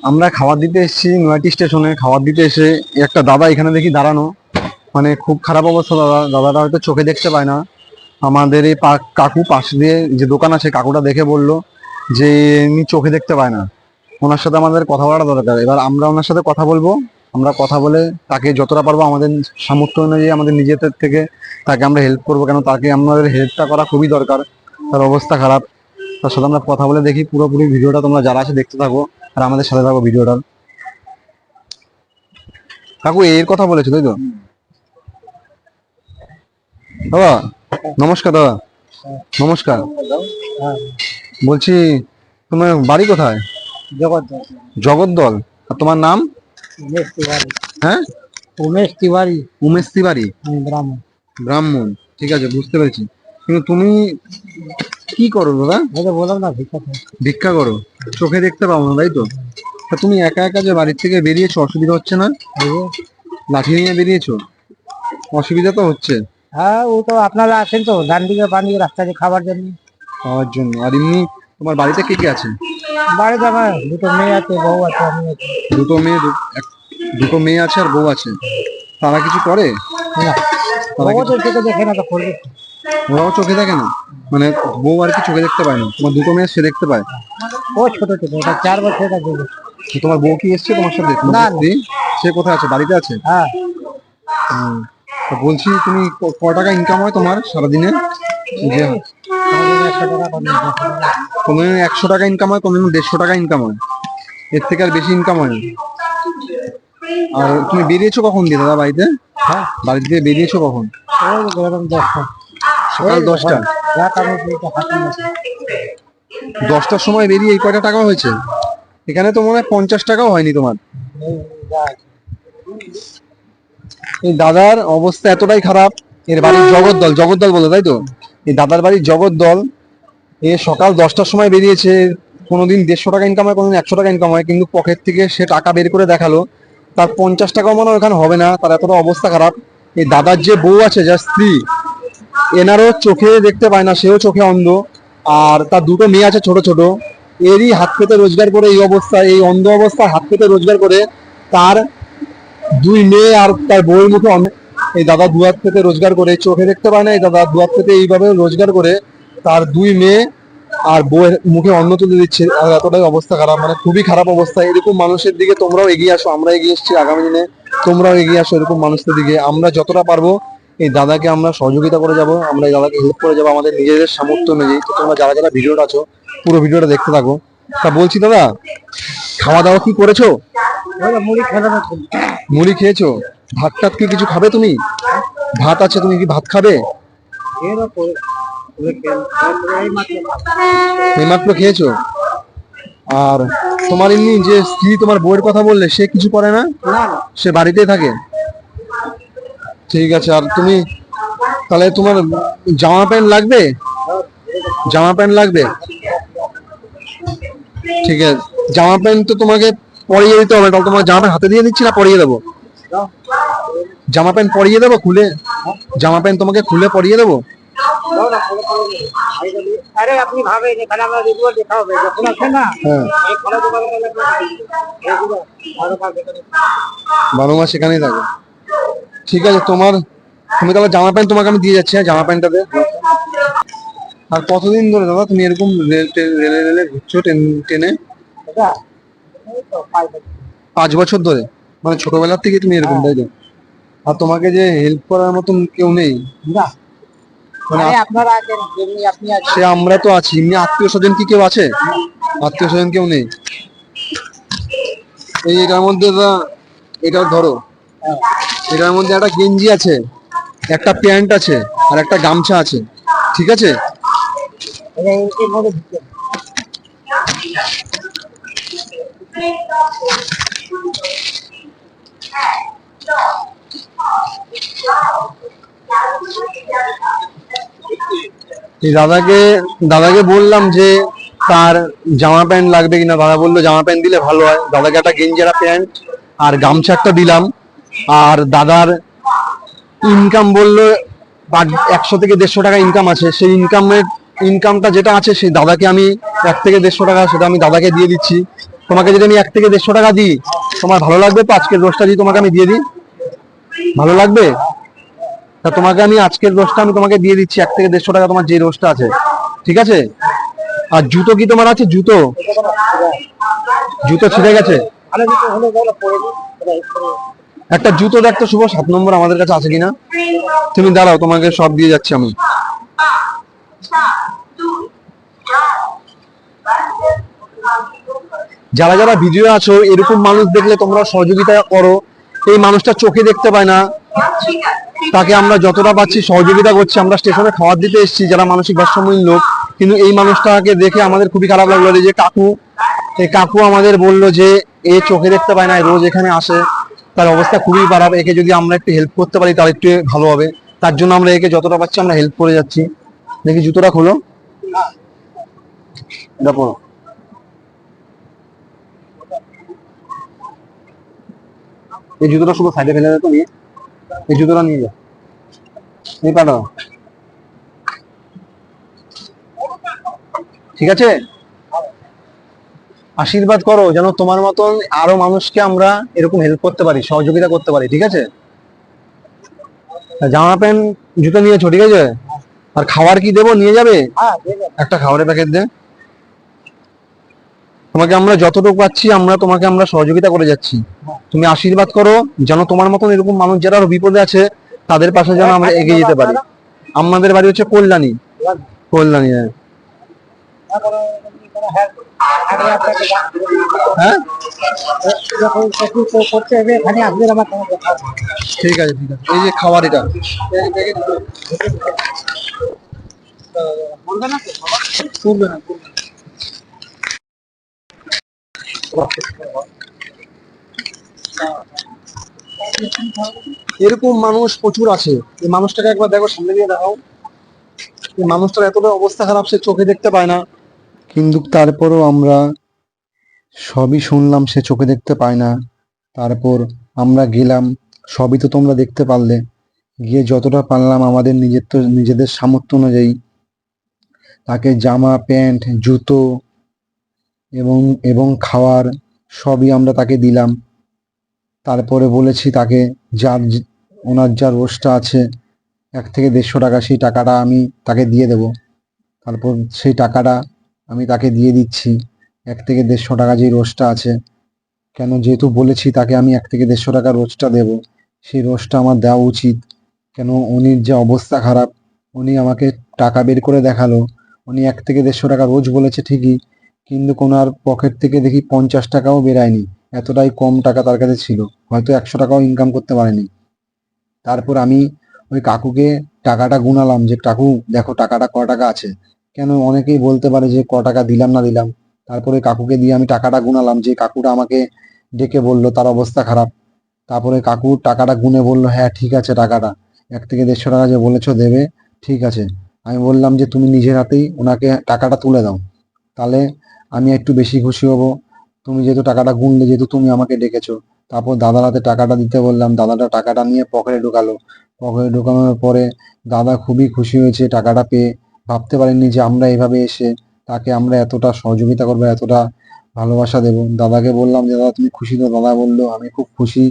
আমরা খাবার দিতে এসেছি নয়াটি স্টেশনে, খাবার দিতে এসে একটা দাদা এখানে দেখি দাঁড়ানো। মানে খুব খারাপ অবস্থা দাদা, দাদাটা হয়তো চোখে দেখতে পায় না। আমাদের এই কাকু পাশ দিয়ে যে দোকান আছে, কাকুটা দেখে বলল যে এমনি চোখে দেখতে পায় না। ওনার সাথে আমাদের কথা বলাটা দরকার। এবার আমরা ওনার সাথে কথা বলব। আমরা কথা বলে তাকে যতটা পারব আমাদের সামর্থ্য অনুযায়ী আমাদের নিজেদের থেকে তাকে আমরা হেল্প করব। কেন তাকে আমাদের হেল্পটা করা খুবই দরকার। তার অবস্থা খারাপ। তার সাথে আমরা কথা বলে দেখি পুরোপুরি। ভিডিওটা তোমরা যারা আছে, দেখতে থাকো। আর আমাদের সাথে থাকো ভিডিওটা। কাকু এর কথা বলেছ তাই তো? দাদা নমস্কার দাদা। নমস্কার। বলছি তোমার বাড়ি কোথায়? জগদ্দল। আর তোমার নাম? হ্যাঁ? উমেশ তিওয়ারি। উমেশ আমি ব্রাহ্মণ। ব্রাহ্মণ। ঠিক আছে বুঝতে পেরেছি। কিন্তু তুমি কি করো দাদা? তো বললাম না ভিক্ষা করে। ভিক্ষা করো। চোখে দেখতে পাবো না তাই তো? তা তুমি একা একা যে বাড়ির থেকে বেরিয়েছো অসুবিধা হচ্ছে না? লাঠি নিয়ে বেরিয়েছো? অসুবিধা তো হচ্ছে। হ্যাঁ ও তো আপনারা আসেন তো ডান দিকে বান দিকে রাস্তা দিয়ে খাবার জন্য। খাওয়ার জন্য। আর এমনি তোমার বাড়িতে কে কে আছে? বাড়িতে আমার দুটো মেয়ে আছে বউ আছে আমি আছি। দুটো মেয়ে দুটো মেয়ে আছে আর বউ আছে। তারা কিছু করে? না। তারা চোখে দেখে না তো করবে? ওরাও চোখে দেখে না। মানে বউ আর কি চোখে দেখতে পায় না। তোমার দুটো মেয়ে সে দেখতে পায়। ও ছোট ছোট ওটা চার বছর তোমার বউ কি এসছে তোমার সাথে? না। সে কোথায় আছে? বাড়িতে আছে? হ্যাঁ। বলছি তুমি ক- টাকা ইনকাম হয় তোমার সারাদিনে? যে আমাদের একশো টাকা ইনকাম হয় কোনো দেড়শো টাকা ইনকাম হয়। এর থেকে আর বেশি ইনকাম হয় না। আর তুমি বেরিয়েছো কখন দিয়ে দাদা বাড়িতে? হ্যাঁ। বাড়ি থেকে বেরিয়েছো কখন? দশটা। সকাল দশটা। দশটার সময় বেরিয়ে এই কয়টা টাকা হয়েছে? এখানে তো মনে হয় পঞ্চাশ টাকাও হয়নি তোমার। এই এই দাদার অবস্থা এতটাই খারাপ। এর বাড়ির জগদ্দল জগদ্দল বলে তাই তো? এই দাদার বাড়ির জগদ্দল এ সকাল দশটার সময় বেরিয়েছে। কোনোদিন দেড়শো টাকা ইনকাম হয় কোনোদিন একশো টাকা ইনকাম হয়। কিন্তু পকেট থেকে সে টাকা বের করে দেখাল। তার পঞ্চাশ টাকাও মনে হয় ওখানে হবে না। তার এতটা অবস্থা খারাপ। এই দাদার যে বউ আছে যার স্ত্রী এনারও চোখে দেখতে পায় না, সেও চোখে অন্ধ। আর তার দুটো মেয়ে আছে ছোট ছোট। এরই হাত পেতে রোজগার করে এই অবস্থা, এই অন্ধ অবস্থায় হাত পেতে রোজগার করে তার দুই মেয়ে আর তার বউয়ের মুখে অনেক এই দাদা দু হাত পেতে রোজগার করে চোখে দেখতে পায় না, এই দাদা দু হাত পেতে এইভাবে রোজগার করে তার দুই মেয়ে আর বউয়ের মুখে অন্ন তুলে দিচ্ছে। আর এতটাই অবস্থা খারাপ মানে খুবই খারাপ অবস্থা। এরকম মানুষের দিকে তোমরাও এগিয়ে আসো, আমরা এগিয়ে এসেছি আগামী দিনে, তোমরাও এগিয়ে আসো এরকম মানুষদের দিকে। আমরা যতটা পারব এই দাদাকে আমরা সহযোগিতা করে যাব আমরা এই দাদাকে হেল্প করে যাব আমাদের নিজেদের সামর্থ্য অনুযায়ী। তো তোমরা যারা যারা ভিডিওটা আছো পুরো ভিডিওটা দেখতে থাকো। তা বলছি দাদা খাওয়া দাওয়া কি করেছ? মুড়ি খেয়েছো? ভাত টাত কি কিছু খাবে তুমি? ভাত আছে তুমি কি ভাত খাবে? এইমাত্র খেয়েছো? আর তোমার এমনি যে স্ত্রী তোমার বউয়ের কথা বললে সে কিছু করে না। সে বাড়িতেই থাকে? ঠিক আছে আর তুমি তাহলে তোমার জামা প্যান্ট লাগবে? জামা প্যান্ট লাগবে? ঠিক আছে জামা প্যান্ট তো তোমাকে পরিয়ে দিতে হবে তাহলে তোমার জামা প্যান্ট হাতে দিয়ে দিচ্ছি না পরিয়ে দেবো? জামা প্যান্ট পরিয়ে দেবো খুলে? জামা প্যান্ট তোমাকে খুলে পরিয়ে দেবো। আরে আপনি ভাবেন এখানে আমরা রেগুলার দেখা হবে যখন আছে না হ্যাঁ। এই খোলা দোকানে বারো মাস সেখানেই থাকে। ঠিক আছে তোমার তুমি তাহলে জামা প্যান্ট তোমাকে আমি দিয়ে যাচ্ছি হ্যাঁ জামা প্যান্টটাতে আর কতদিন ধরে দাদা তুমি এরকম রেলে রেলে ঘুরছো ট্রেন। পাঁচ বছর। ধরে? মানে ছোটবেলার থেকে তুমি এরকম তাই আর তোমাকে যে হেল্প করার মতন কেউ নেই? না। মানে সে আমরা তো আছি এমনি আত্মীয় স্বজন কি কেউ আছে? আত্মীয় স্বজন কেউ নেই? এই এটার মধ্যে এটা ধরো। হ্যাঁ। এটার মধ্যে একটা গেঞ্জি আছে, একটা প্যান্ট আছে, আর একটা গামছা আছে। ঠিক আছে? দাদাকে দাদাকে বললাম যে তার জামা প্যান্ট লাগবে কিনা। দাদা বলল, জামা প্যান্ট দিলে ভালো হয়। দাদাকে একটা গেঞ্জি, একটা প্যান্ট আর গামছা একটা দিলাম। আর দাদার ইনকাম বলল একশো থেকে দেড়শো টাকা ইনকাম আছে। সেই ইনকামের ইনকামটা যেটা আছে, সেই দাদাকে আমি এক থেকে দেড়শো টাকা, সেটা আমি দাদাকে দিয়ে দিচ্ছি। তোমাকে যদি আমি এক থেকে দেড়শো টাকা দিই, তোমার ভালো লাগবে তো আজকের রোজটা যদি তোমাকে আমি দিয়ে দিই? ভালো লাগবে? তা তোমাকে আমি আজকের রোজটা আমি তোমাকে দিয়ে দিচ্ছি, এক থেকে দেড়শো টাকা তোমার যে রোজটা আছে। ঠিক আছে? আর জুতো কি তোমার আছে? জুতো। জুতো ছিঁড়ে গেছে? একটা জুতো দেখতো শুভ, সাত নম্বর আমাদের কাছে আছে কিনা? তুমি দাঁড়াও, তোমাকে সব দিয়ে যাচ্ছি আমি। যারা যারা ভিডিও আছো, এরকম মানুষ দেখলে তোমরা সহযোগিতা করো। এই মানুষটা চোখে দেখতে পায় না। তাকে আমরা যতটা পাচ্ছি সহযোগিতা করছি। আমরা স্টেশনে খাবার দিতে এসেছি, যারা মানসিক ভারসাম্যহীন লোক। কিন্তু এই মানুষটাকে দেখে আমাদের খুবই খারাপ লাগল যে কাকু। এই কাকু আমাদের বলল যে, এ চোখে দেখতে পায় না রোজ এখানে আসে। তার অবস্থা খুবই খারাপ। একে যদি আমরা একটু হেল্প করতে পারি, তাহলে একটু ভালো হবে। তার জন্য আমরা একে যতটা পাচ্ছি আমরা হেল্প করে যাচ্ছি। দেখি জুতোটা খোলো দেখো এই জুতোটা শুধু সাইডে ফেলে দেতো নিয়ে। এই জুতোটা নিয়ে যা এই পাঠাও। ঠিক আছে? আশীর্বাদ করো যেন তোমার মতন আরও মানুষকে আমরা এরকম হেল্প করতে পারি সহযোগিতা করতে পারি ঠিক আছে? জামা প্যান্ট জুতো নিয়েছো ঠিক আছে? আর খাবার কি দেবো নিয়ে যাবে? হ্যাঁ। একটা খাবারের প্যাকেট দে। তোমাকে আমরা যতটুকু পাচ্ছি আমরা তোমাকে আমরা সহযোগিতা করে যাচ্ছি। তুমি আশীর্বাদ করো যেন তোমার মতন এরকম মানুষ যারা আরও বিপদে আছে তাদের পাশে যেন আমরা এগিয়ে যেতে পারি। আমাদের বাড়ি হচ্ছে কল্যাণী। কল্যাণী। হ্যাঁ। হ্যাঁ। ঠিক আছে ঠিক আছে এই যে খাবার এটা। এরকম মানুষ প্রচুর আছে এই মানুষটাকে একবার দেখো, সামনে দিয়ে দেখাও এই মানুষটার এতটা অবস্থা খারাপ, সে চোখে দেখতে পায় না কিন্তু তারপরও আমরা সবই শুনলাম, সে চোখে দেখতে পায় না। তারপর আমরা গেলাম, সবই তো তোমরা দেখতে পারলে। গিয়ে যতটা পারলাম আমাদের নিজের তো নিজেদের সামর্থ্য অনুযায়ী তাকে জামা, প্যান্ট, জুতো এবং এবং খাওয়ার সবই আমরা তাকে দিলাম। তারপরে বলেছি তাকে, যার ওনার যা রোজটা আছে, এক থেকে দেড়শো টাকা, সেই টাকাটা আমি তাকে দিয়ে দেব। তারপর সেই টাকাটা আমি তাকে দিয়ে দিচ্ছি। এক থেকে দেড়শো টাকা যে রোজটা আছে, কেন যেহেতু বলেছি তাকে আমি এক থেকে দেড়শো টাকা রোজটা দেব, সেই রোজটা আমার দেওয়া উচিত। কেন উনির যে অবস্থা খারাপ, উনি আমাকে টাকা বের করে দেখাল, উনি এক থেকে দেড়শো টাকা রোজ বলেছে ঠিকই, কিন্তু ওনার পকেট থেকে দেখি পঞ্চাশ টাকাও বেরায়নি, এতটাই কম টাকা তার কাছে ছিল, হয়তো একশো টাকাও ইনকাম করতে পারেনি। তারপর আমি ওই কাকুকে টাকাটা গুনালাম যে, কাকু, দেখো টাকাটা ক টাকা আছে কেন অনেকেই বলতে পারে যে, ক টাকা দিলাম না দিলাম। তারপরে কাকুকে দিয়ে আমি টাকাটা গুনালাম। যে কাকুটা আমাকে ডেকে বলল, তার অবস্থা খারাপ। তারপরে কাকু টাকাটা গুনে বলল হ্যাঁ ঠিক আছে টাকাটা। এক থেকে দেড়শো টাকা যে বলেছ দেবে, ঠিক আছে। আমি বললাম যে, তুমি নিজের হাতেই ওনাকে টাকাটা তুলে দাও। তাহলে আমি একটু বেশি খুশি হব। তুমি যেহেতু টাকাটা গুনলে, যেহেতু তুমি আমাকে ডেকেছো। তারপর দাদার হাতে টাকাটা দিতে বললাম। দাদাটা টাকাটা নিয়ে পকেটে ঢোকালো। পকেটে ঢোকানোর পরে দাদা খুবই খুশি হয়েছে টাকাটা পেয়ে। ভাবতে পারেননি যে আমরা এভাবে এসে তাকে আমরা এতটা সহযোগিতা করব, এতটা ভালোবাসা দেবো। দাদাকে বললাম যে, দাদা, তুমি খুশি তো? দাদা বলল, আমি খুব খুশি।